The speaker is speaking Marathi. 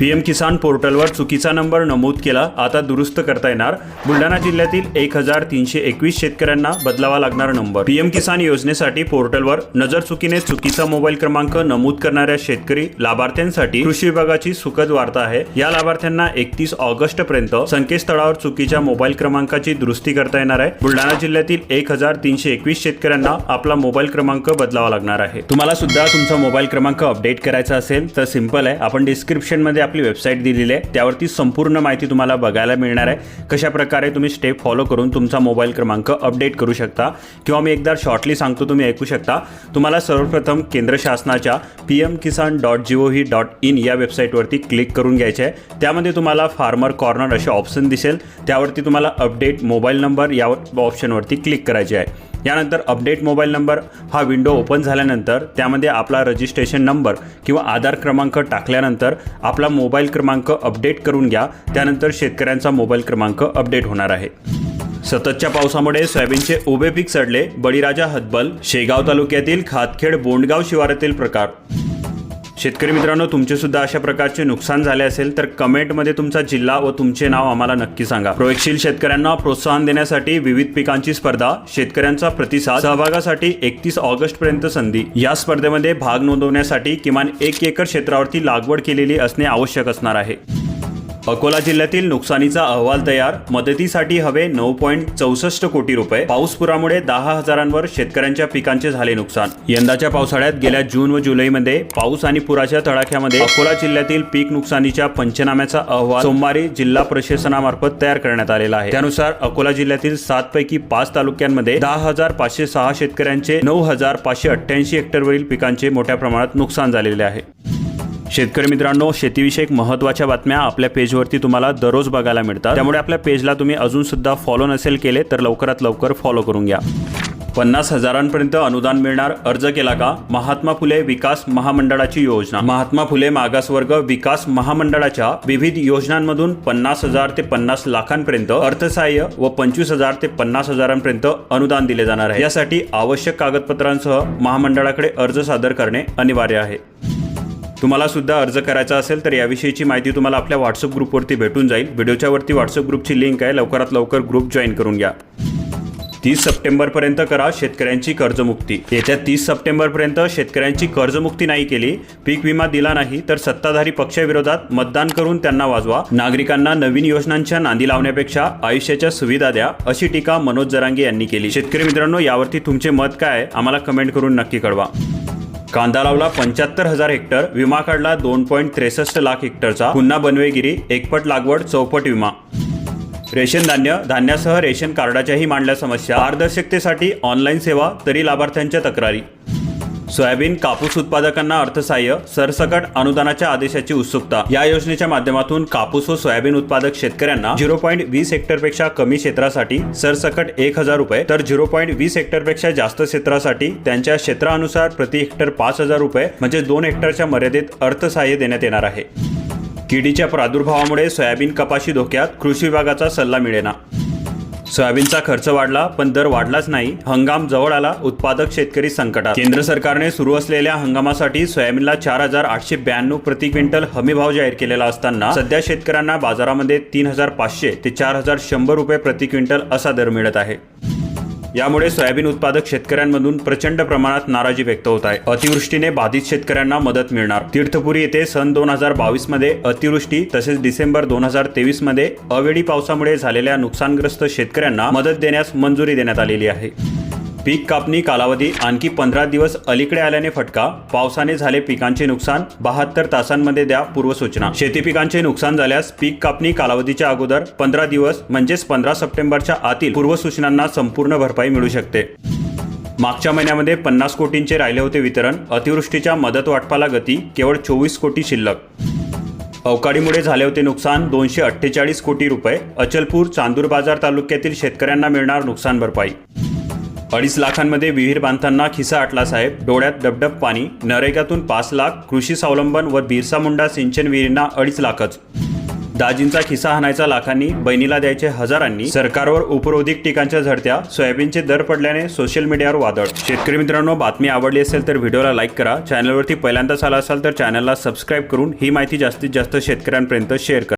पीएम किसान पोर्टलवर चुकीचा नंबर नमूद केला आता दुरुस्त करता येणार. बुलढाणा जिल्ह्यातील एक हजार तीनशे एकवीस शेतकऱ्यांना बदलावा लागणार नंबर. पीएम किसान योजनेसाठी पोर्टलवर नजर चुकीने चुकीचा मोबाईल क्रमांक नमूद करणाऱ्या शेतकरी लाभार्थ्यांसाठी कृषी विभागाची सुखद वार्ता आहे. या लाभार्थ्यांना एकतीस ऑगस्ट पर्यंत संकेतस्थळावर चुकीच्या मोबाईल क्रमांकाची दुरुस्ती करता येणार आहे. बुलढाणा जिल्ह्यातील एक हजार तीनशे एकवीस शेतकऱ्यांना आपला मोबाईल क्रमांक बदलावा लागणार आहे. तुम्हाला सुद्धा तुमचा मोबाईल क्रमांक अपडेट करायचा असेल तर सिंपल आहे. आपण डिस्क्रिप्शनमध्ये आपली वेबसाईट दिलेली आहे. त्यावरती संपूर्ण माहिती तुम्हाला बघायला मिळणार आहे. कशा प्रकारे तुम्ही स्टेप फॉलो करून तुमचा मोबाईल क्रमांक अपडेट करू शकता किंवा मी एकदा शॉर्टली सांगतो तुम्ही ऐकू शकता. तुम्हाला सर्वप्रथम केंद्र शासनाच्या P M Kisan dot G O V dot in या वेबसाईटवरती क्लिक करून घ्यायचे आहे. त्यामध्ये तुम्हाला फार्मर कॉर्नर असे ऑप्शन दिसेल. त्यावरती तुम्हाला अपडेट मोबाईल नंबर या ऑप्शनवरती क्लिक करायचे आहे. यानंतर अपडेट मोबाईल नंबर हा विंडो ओपन झाल्यानंतर त्यामध्ये आपला रजिस्ट्रेशन नंबर किंवा आधार क्रमांक टाकल्यानंतर आपला मोबाईल क्रमांक अपडेट करून घ्या. त्यानंतर शेतकऱ्यांचा मोबाईल क्रमांक अपडेट होणार आहे. सततच्या पावसामुळे सोयाबीनचे उभे पीक सडले. बळीराजा हतबल शेगाव तालुक्यातील खातखेड बोंडगाव शिवारातील प्रकार शेतकरी मित्रांनो तुमचे सुद्धा अशा प्रकारचे नुकसान झाले असेल तर कमेंटमध्ये तुमचा जिल्हा व तुमचे नाव आम्हाला नक्की सांगा. प्रयोगशील शेतकऱ्यांना प्रोत्साहन देण्यासाठी विविध पिकांची स्पर्धा शेतकऱ्यांचा प्रतिसाद सहभागासाठी एकतीस ऑगस्ट पर्यंत संधी. या स्पर्धेमध्ये भाग नोंदवण्यासाठी किमान एक एकर क्षेत्रावरती लागवड केलेली असणे आवश्यक असणार आहे. अकोला जिल्ह्यातील नुकसानीचा अहवाल तयार. मदतीसाठी हवे नऊ पॉईंट चौसष्ट कोटी रुपये. पाऊसपुरामुळे दहा हजारांवर शेतकऱ्यांच्या पिकांचे झाले नुकसान. यंदाच्या पावसाळ्यात गेल्या जून व जुलैमध्ये पाऊस आणि पुराच्या तडाख्यामध्ये अकोला जिल्ह्यातील पीक नुकसानीच्या पंचनाम्याचा अहवाल सोमवारी जिल्हा प्रशासनामार्फत तयार करण्यात आलेला आहे. त्यानुसार अकोला जिल्ह्यातील सात पैकी पाच तालुक्यांमध्ये दहा हजार पाचशे सहा शेतकऱ्यांचे नऊ हजार पाचशे अठ्ठ्याऐंशी हेक्टरवरील पिकांचे मोठ्या प्रमाणात नुकसान झालेले आहे. शेतकरी मित्रांनो शेतीविषयक महत्त्वाच्या बातम्या आपल्या पेजवरती तुम्हाला दररोज बघायला मिळतात. त्यामुळे आपल्या पेजला तुम्ही अजून सुद्धा फॉलो नसेल केले तर लवकरात लवकर फॉलो करून घ्या. पन्नास हजारांपर्यंत अनुदान मिळणार अर्ज केला का? महात्मा फुले विकास महामंडळाची योजना. महात्मा फुले मागासवर्ग विकास महामंडळाच्या विविध योजनांमधून पन्नास हजार ते पन्नास लाखांपर्यंत अर्थसहाय्य व पंचवीस हजार ते पन्नास हजारांपर्यंत अनुदान दिले जाणार आहे. यासाठी आवश्यक कागदपत्रांसह महामंडळाकडे अर्ज सादर करणे अनिवार्य आहे. तुम्हाला सुद्धा अर्ज करायचा असेल तर याविषयीची माहिती तुम्हाला आपल्या व्हॉट्सअप ग्रुपवरती भेटून जाईल. व्हिडिओच्या वरती व्हॉट्सअप ग्रुपची लिंक आहे. लवकरात लवकर ग्रुप जॉईन करून घ्या. तीस सप्टेंबरपर्यंत करा शेतकऱ्यांची कर्जमुक्ती. येत्या तीस सप्टेंबरपर्यंत शेतकऱ्यांची कर्जमुक्ती नाही केली पीक विमा दिला नाही तर सत्ताधारी पक्षाविरोधात मतदान करून त्यांना वाजवा. नागरिकांना नवीन योजनांच्या नांदी लावण्यापेक्षा आयुष्याच्या सुविधा द्या अशी टीका मनोज जरांगे यांनी केली. शेतकरी मित्रांनो यावरती तुमचे मत काय आहे? आम्हाला कमेंट करून नक्की कळवा. कांदा लावला पंच्याहत्तर हजार हेक्टर विमा काढला दोन पॉईंट त्रेसष्ट लाख हेक्टरचा पुन्हा बनवेगिरी एकपट लागवड चौपट विमा. रेशन धान्य धान्यासह रेशन कार्डाच्याही मांडल्या समस्या पारदर्शकतेसाठी ऑनलाईन सेवा तरी लाभार्थ्यांच्या तक्रारी. सोयाबीन कापूस उत्पादकांना अर्थसहाय्य सरसकट अनुदानाच्या आदेशाची उत्सुकता. या योजनेच्या माध्यमातून कापूस व सोयाबीन उत्पादक शेतकऱ्यांना झिरो पॉईंट वीस हेक्टरपेक्षा कमी क्षेत्रासाठी सरसकट एक हजार रुपये तर झिरो पॉईंट वीस हेक्टरपेक्षा जास्त क्षेत्रासाठी त्यांच्या क्षेत्रानुसार प्रति हेक्टर पाच हजार रुपये म्हणजे दोन हेक्टरच्या मर्यादेत अर्थसहाय्य देण्यात येणार आहे. किडीच्या प्रादुर्भावामुळे सोयाबीन कपाशी धोक्यात कृषी विभागाचा सल्ला मिळेना. सोयाबीनचा खर्च वाढला पण दर वाढलाच नाही. हंगाम जवळ आला उत्पादक शेतकरी संकटात. केंद्र सरकारने सुरू असलेल्या हंगामासाठी सोयाबीनला चार हजार आठशे ब्याण्णव प्रति क्विंटल हमी भाव जाहीर केलेला असताना सध्या शेतकऱ्यांना बाजारामध्ये तीन हजार पाचशे ते चार हजार शंभर रुपये प्रति क्विंटल असा दर मिळत आहे. यामुळे सोयाबीन उत्पादक शेतकऱ्यांमधून प्रचंड प्रमाणात नाराजी व्यक्त होत आहे. अतिवृष्टीने बाधित शेतकऱ्यांना मदत मिळणार. तीर्थपुरी येथे सन दोन हजार बावीसमध्ये अतिवृष्टी तसेच डिसेंबर दोन हजार तेवीसमध्ये अवेळी पावसामुळे झालेल्या नुकसानग्रस्त शेतकऱ्यांना मदत देण्यास मंजुरी देण्यात आलेली आहे. पीक कापणी कालावधी आणखी पंधरा दिवस अलीकडे आल्याने फटका. पावसाने झाले पिकांचे नुकसान. बहात्तर तासांमध्ये द्या पूर्वसूचना. शेती पिकांचे नुकसान झाल्यास पीक कापणी कालावधीच्या अगोदर पंधरा दिवस म्हणजेच पंधरा सप्टेंबरच्या आतील पूर्वसूचनांना संपूर्ण भरपाई मिळू शकते. मागच्या महिन्यामध्ये पन्नास कोटींचे राहिले होते वितरण. अतिवृष्टीच्या मदत वाटपाला गती केवळ चोवीस कोटी शिल्लक. अवकाळीमुळे झाले होते नुकसान दोनशे अठ्ठेचाळीस कोटी रुपये. अचलपूर चांदूर बाजार तालुक्यातील शेतकऱ्यांना मिळणार नुकसान भरपाई. अडीच लाखांमध्ये विहीर बांधताना खिसा आटला साहेब. डोळ्यात डबडब पाणी नरेगातून पाच लाख कृषी स्वावलंबन व बिरसा मुंडा सिंचन विहिरींना अडीच लाखच. दाजींचा खिसा हाणायचा लाखांनी बहिणीला द्यायचे हजारांनी सरकारवर उपरोधिक टीकांच्या झडत्या सोयाबीनचे दर पडल्याने सोशल मीडियावर वादळ. शेतकरी मित्रांनो बातमी आवडली असेल तर व्हिडिओला लाईक करा. चॅनलवरती पहिल्यांदाच आला असाल तर चॅनलला सबस्क्राईब करून ही माहिती जास्तीत जास्त शेतकऱ्यांपर्यंत शेअर करा.